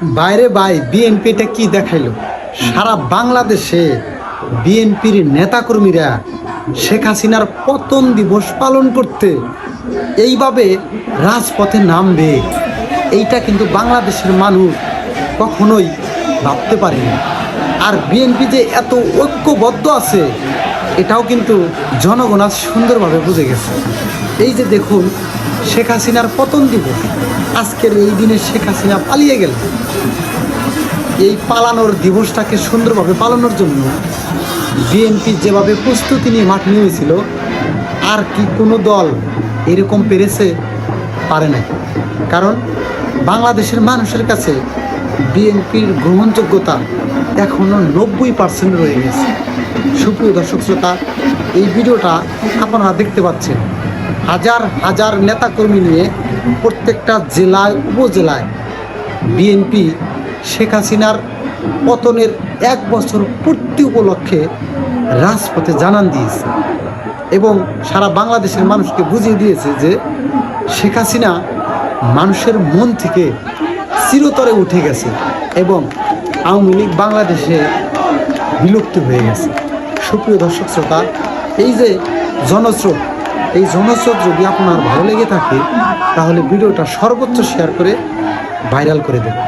বাইরে বাই বিএনপিটা কি দেখাইলো? সারা বাংলাদেশে বিএনপির নেতাকর্মীরা শেখ হাসিনার পতন দিবস পালন করতে এইভাবে রাজপথে নামবে, এইটা কিন্তু বাংলাদেশের মানুষ কখনোই ভাবতে পারেনি। আর বিএনপি যে এত ঐক্যবদ্ধ আছে, এটাও কিন্তু জনগণ আজ সুন্দরভাবে বুঝে গেছে। এই যে দেখুন শেখ হাসিনার পতন দিবস আজকের এই দিনে শেখ হাসিনা পালিয়ে গেল। এই পালানোর দিবসটাকে সুন্দরভাবে পালানোর জন্য বিএনপি যেভাবে প্রস্তুতি নিয়ে মাঠ নিয়েছিল আর কি কোনো দল এরকম পেরেছে পারে না কারণ বাংলাদেশের মানুষের কাছে বিএনপির গ্রহণযোগ্যতা এখনও নব্বই পার্সেন্ট রয়ে গেছে। সুপ্রিয় দর্শক শ্রোতা, এই ভিডিওটা আপনারা দেখতে পাচ্ছেন। হাজার হাজার নেতাকর্মী নিয়ে প্রত্যেকটা জেলায়, উপজেলায় বিএনপি, শেখ হাসিনার পতনের এক বছর পূর্তি উপলক্ষে রাজপথে জানান দিয়েছে এবং সারা বাংলাদেশের মানুষকে বুঝিয়ে দিয়েছে যে শেখ হাসিনা মানুষের মন থেকে চিরতরে উঠে গেছে এবং আওয়ামী লীগ বাংলাদেশে বিলুপ্ত হয়ে গেছে। সুপ্রিয় দর্শক শ্রোতা, এই যে জনস্রোত এই জনস্রোত যদি আপনার ভালো লেগে থাকে, তাহলে ভিডিওটা সর্বোচ্চ শেয়ার করে ভাইরাল করে দেবেন।